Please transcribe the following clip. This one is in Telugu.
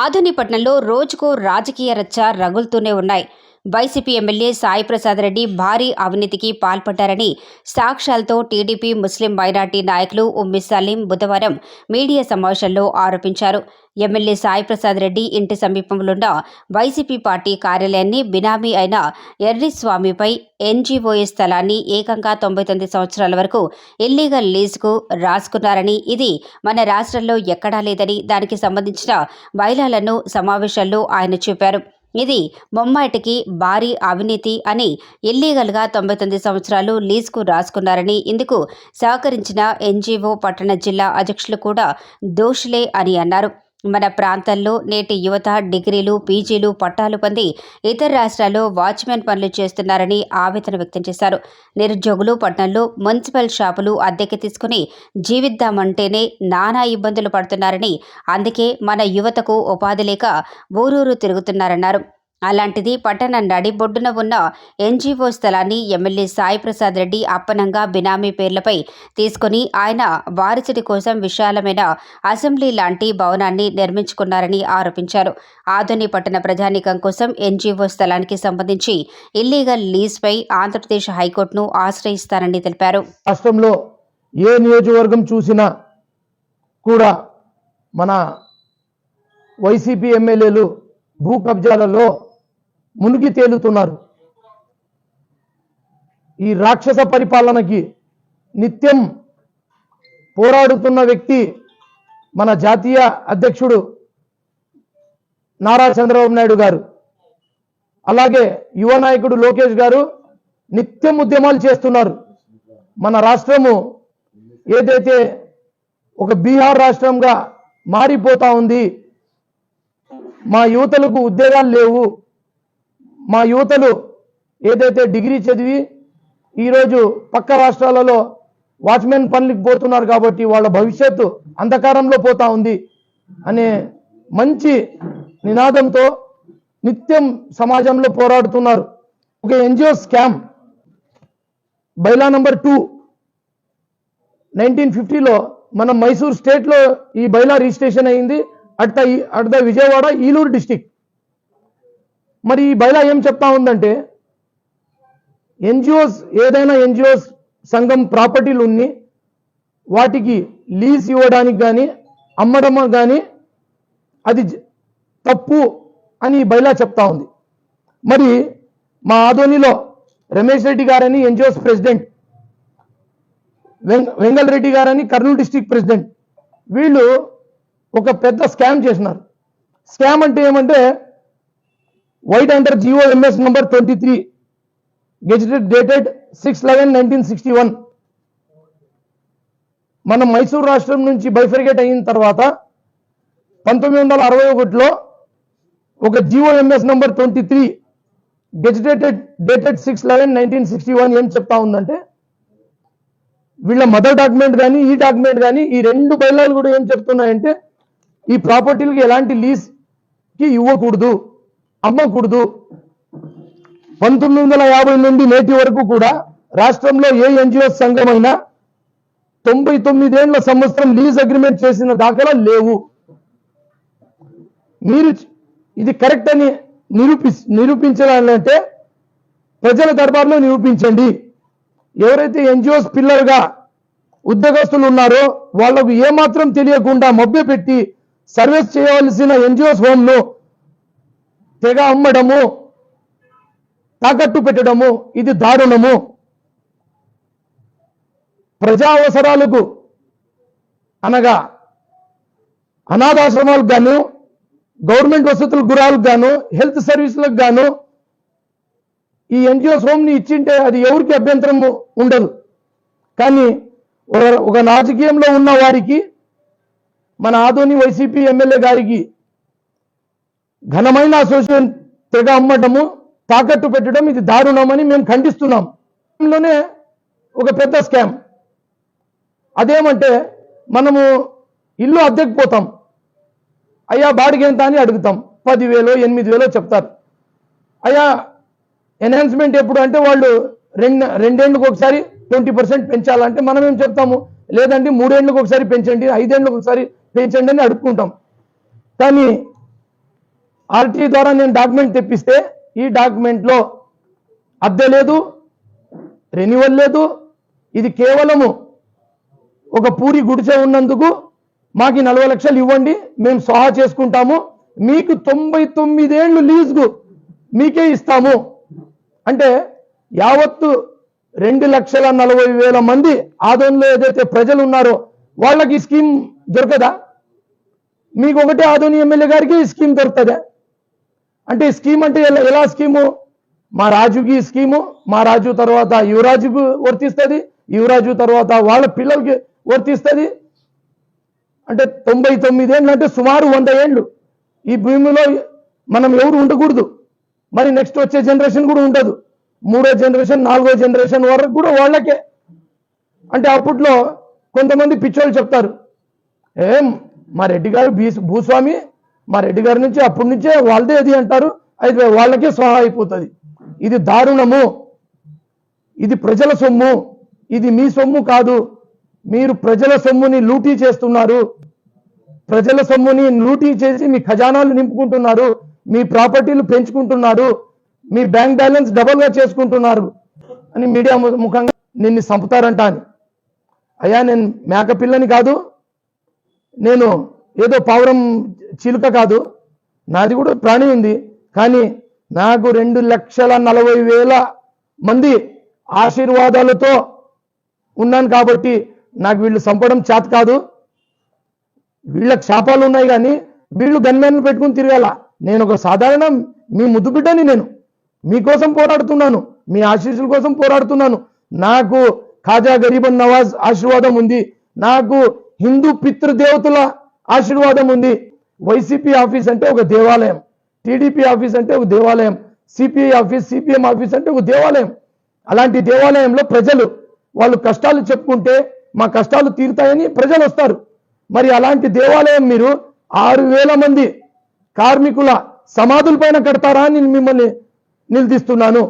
ఆధునిపట్నంలో రోజుకో రాజకీయ రచ్చ రగులుతూనే ఉన్నాయి. వైసీపీ ఎమ్మెల్యే సాయి ప్రసాద్ రెడ్డి భారీ అవినీతికి పాల్పడ్డారని సాక్ష్యాలతో టీడీపీ ముస్లిం మైనార్టీ నాయకులు ఉమ్మి సలీం బుధవారం మీడియా సమావేశంలో ఆరోపించారు. ఎమ్మెల్యే సాయి ప్రసాద్ రెడ్డి ఇంటి సమీపంలోన్న వైసీపీ పార్టీ కార్యాలయాన్ని బినామీ అయిన ఎర్రిస్వామిపై ఎన్జీఓఏ స్థలాన్ని ఏకంగా తొంభై తొమ్మిది సంవత్సరాల వరకు ఇల్లీగల్ లీజుకు రాసుకున్నారని ఇది మన రాష్ట్రంలో ఎక్కడా లేదని దానికి సంబంధించిన బయలాలను సమావేశాల్లో ఆయన చెప్పారు. ఇది బొమ్మాయిటికి భారీ అవినీతి అని ఇల్లీగల్గా తొంభై తొమ్మిది సంవత్సరాలు లీజుకు రాసుకున్నారని ఇందుకు సహకరించిన ఎన్జీఓ పట్టణ జిల్లా అధ్యక్షులు కూడా దోషులే అని అన్నారు. మన ప్రాంతంలో నేటి యువత డిగ్రీలు పీజీలు పట్టాలు పొంది ఇతర రాష్ట్రాల్లో వాచ్మెన్ పనులు చేస్తున్నారని ఆవేదన వ్యక్తం చేశారు. నిరుద్యోగులు పట్టణంలో మున్సిపల్ షాపులు అద్దెకి తీసుకుని జీవిద్దామంటేనే నానా ఇబ్బందులు పడుతున్నారని అందుకే మన యువతకు ఉపాధి లేక ఊరూరు తిరుగుతున్నారన్నారు. అలాంటిది పట్టణ నడిబొడ్డున ఉన్న ఎన్జీఓ స్థలాన్ని ఎమ్మెల్యే సాయి ప్రసాద్ రెడ్డి అప్పనంగా బినామీ పేర్లపై తీసుకుని ఆయన వారసుడి కోసం విశాలమైన అసెంబ్లీ లాంటి భవనాన్ని నిర్మించుకున్నారని ఆరోపించారు. ఆధుని పట్టణ ప్రజానీకం కోసం ఎన్జీఓ స్థలానికి సంబంధించి ఇల్లీగల్ లీజ్పై ఆంధ్రప్రదేశ్ హైకోర్టును ఆశ్రయిస్తారని తెలిపారు. రాష్ట్రంలో ఏ నియోజకవర్గం చూసినా కూడా మన వైసీపీ ఎమ్మెల్యేలు భూ కబ్జాలలో మునిగి తేలుతున్నారు. ఈ రాక్షస పరిపాలనకి నిత్యం పోరాడుతున్న వ్యక్తి మన జాతీయ అధ్యక్షుడు నారా చంద్రబాబు నాయుడు గారు. అలాగే యువ నాయకుడు లోకేష్ గారు నిత్యం ఉద్యమాలు చేస్తున్నారు. మన రాష్ట్రము ఏదైతే ఒక బీహార్ రాష్ట్రంగా మారిపోతా ఉంది మా యువతలకు ఉద్యోగాలు లేవు మా యువతలు ఏదైతే డిగ్రీ చదివి ఈరోజు పక్క రాష్ట్రాలలో వాచ్మెన్ పనులకు పోతున్నారు కాబట్టి వాళ్ళ భవిష్యత్తు అంధకారంలో పోతా ఉంది అనే మంచి నినాదంతో నిత్యం సమాజంలో పోరాడుతున్నారు. ఒక NGO scam bylaw number two nineteen fifty మన మైసూర్ స్టేట్లో ఈ బైలా రిజిస్ట్రేషన్ అయింది. At the at the Vijayawada Eluru district. మరి ఈ బైలా ఏం చెప్తా ఉందంటే ఎన్జిఓస్ ఏదైనా ఎన్జిఓస్ సంఘం ప్రాపర్టీలు ఉన్ని వాటికి లీజ్ ఇవ్వడానికి కానీ అమ్మడం కానీ అది తప్పు అని బైలా చెప్తా ఉంది. మరి మా ఆధోనిలో రమేష్ రెడ్డి గారని ఎన్జిఓస్ ప్రెసిడెంట్ వెంగల్ రెడ్డి గారని కర్నూలు డిస్టిక్ ప్రెసిడెంట్ వీళ్ళు ఒక పెద్ద స్కామ్ చేసినారు. స్కామ్ అంటే ఏమంటే vide under GO MS number twenty three gazetted dated six eleven nineteen sixty one మన మైసూర్ రాష్ట్రం నుంచి బైఫర్గేట్ అయిన తర్వాత పంతొమ్మిది వందల అరవై ఒకటిలో ఒక GOMS number twenty three gazetted dated six eleven nineteen sixty one ఏం చెప్తా ఉందంటే వీళ్ళ మదర్ డాక్యుమెంట్ కానీ ఈ డాక్యుమెంట్ కానీ ఈ రెండు బైలాలు కూడా ఏం చెప్తున్నాయంటే ఈ ప్రాపర్టీలకు ఎలాంటి లీజ్కి ఇవ్వకూడదు. అమ్మకూడదు. పంతొమ్మిది వందల యాభై నుండి నేటి వరకు కూడా రాష్ట్రంలో ఏ ఎన్జిఓ సంఘమైనా తొంభై తొమ్మిదేళ్ళ సంవత్సరం లీజ్ అగ్రిమెంట్ చేసిన దాఖలా లేవు. మీరు ఇది కరెక్ట్ అని నిరూపి నిరూపించాలంటే ప్రజల దర్బార్లో నిరూపించండి. ఎవరైతే ఎన్జిఓస్ పిల్లలుగా ఉద్యోగస్తులు ఉన్నారో వాళ్ళకు ఏమాత్రం తెలియకుండా మభ్య పెట్టి సర్వీస్ చేయవలసిన ఎన్జిఓస్ హోమ్ను తెగ అమ్మడము తాకట్టు పెట్టడము ఇది దారుణము. ప్రజా అవసరాలకు అనగా అనాథాశ్రమాలకు గాను గవర్నమెంట్ వసతుల గురాలకు గాను హెల్త్ సర్వీసులకు గాను ఈ ఎన్జిఓస్ హోమ్ని ఇచ్చింటే అది ఎవరికి అభ్యంతరం ఉండదు. కానీ ఒక- ఒక రాజకీయంలో ఉన్న వారికి మన ఆదోని వైసీపీ ఎమ్మెల్యే గారికి ఘనమైన అసోసియేషన్ తెగ అమ్మటము తాకట్టు పెట్టడం ఇది దారుణమని మేము ఖండిస్తున్నాం. లోనే ఒక పెద్ద స్కామ్ అదేమంటే మనము ఇల్లు అద్దెకు పోతాం. అయ్యా బాడిగ ఎంత అని అడుగుతాం. పదివేలో ఎనిమిది వేలో చెప్తారు. అయ్యా ఎన్హాన్స్మెంట్ ఎప్పుడు అంటే వాళ్ళు రెండు రెండేళ్ళకి ఒకసారి ట్వంటీ పర్సెంట్ పెంచాలంటే మనం ఏం చెప్తాము? లేదంటే మూడేళ్ళకి ఒకసారి పెంచండి ఐదేళ్ళకి ఒకసారి పెంచండి అని అడుక్కుంటాం. కానీ ఆర్టీ ద్వారా నేను డాక్యుమెంట్ తెప్పిస్తే ఈ డాక్యుమెంట్లో అద్దె లేదు రెన్యువల్ లేదు. ఇది కేవలము ఒక పూరి గుడిసె ఉన్నందుకు మాకు నలభై లక్షలు ఇవ్వండి మేము సహా చేసుకుంటాము. మీకు తొంభై తొమ్మిదేళ్ళు లీజుకు మీకే ఇస్తాము. అంటే యావత్తు రెండు లక్షల నలభై వేల మంది ఆదోన్లో ఏదైతే ప్రజలు ఉన్నారో వాళ్ళకి ఈ స్కీమ్ దొరకదా? మీకు ఒకటే ఆదోని ఎమ్మెల్యే గారికి ఈ స్కీమ్ దొరుకుతుందా? అంటే స్కీమ్ అంటే ఎలా- స్కీము? మా రాజుకి ఈ స్కీము మా రాజు తర్వాత యువరాజుకు వర్తిస్తుంది యువరాజు తర్వాత వాళ్ళ పిల్లలకి వర్తిస్తుంది. అంటే తొంభై తొమ్మిది ఏళ్ళు అంటే సుమారు వంద ఏళ్ళు. ఈ భూమిలో మనం ఎవరు ఉండకూడదు. మరి నెక్స్ట్ వచ్చే జనరేషన్ కూడా ఉండదు. మూడో జనరేషన్ నాలుగో జనరేషన్ వరకు కూడా వాళ్ళకే. అంటే అప్పట్లో కొంతమంది పిచ్చోళ్ళు చెప్తారు ఏం మా రెడ్డి గారు భూస్వామి మా రెడ్డి గారి నుంచి అప్పటి నుంచే వాళ్ళదే అది అంటారు. అయితే వాళ్ళకే సహా అయిపోతుంది. ఇది దారుణము. ఇది ప్రజల సొమ్ము. ఇది మీ సొమ్ము కాదు. మీరు ప్రజల సొమ్ముని లూటీ చేస్తున్నారు. ప్రజల సొమ్ముని లూటీ చేసి మీ ఖజానాలు నింపుకుంటున్నారు. మీ ప్రాపర్టీలు పెంచుకుంటున్నారు. మీ బ్యాంక్ బ్యాలెన్స్ డబల్గా చేసుకుంటున్నారు. అని మీడియా ముఖంగా నిన్ను చంపుతారంట అని. అయ్యా నేను మేకపిల్లని కాదు. నేను ఏదో పావురం చిలుక కాదు. నాది కూడా ప్రాణి ఉంది. కానీ నాకు రెండు లక్షల నలభై వేల మంది ఆశీర్వాదాలతో ఉన్నాను కాబట్టి నాకు వీళ్ళు చంపడం చేత కాదు. వీళ్ళకి శాపాలు ఉన్నాయి కానీ వీళ్ళు గన్మెన్లు పెట్టుకుని తిరగాల. నేను ఒక సాధారణ మీ ముద్దు బిడ్డని నేను. మీకోసం పోరాడుతున్నాను. మీ ఆశీస్సుల కోసం పోరాడుతున్నాను. నాకు ఖాజా గరీబన్ నవాజ్ ఆశీర్వాదం ఉంది. నాకు హిందూ పితృదేవతల ఆశీర్వాదం ఉంది. వైసీపీ ఆఫీస్ అంటే ఒక దేవాలయం. టీడీపీ ఆఫీస్ అంటే ఒక దేవాలయం. సిపిఐ ఆఫీస్ సిపిఎం ఆఫీస్ అంటే ఒక దేవాలయం. అలాంటి దేవాలయంలో ప్రజలు వాళ్ళు కష్టాలు చెప్పుకుంటే మా కష్టాలు తీరుతాయని ప్రజలు వస్తారు. మరి అలాంటి దేవాలయం మీరు ఆరు వేల మంది కార్మికుల సమాధుల పైన కడతారా అని మిమ్మల్ని నిలదీస్తున్నాను.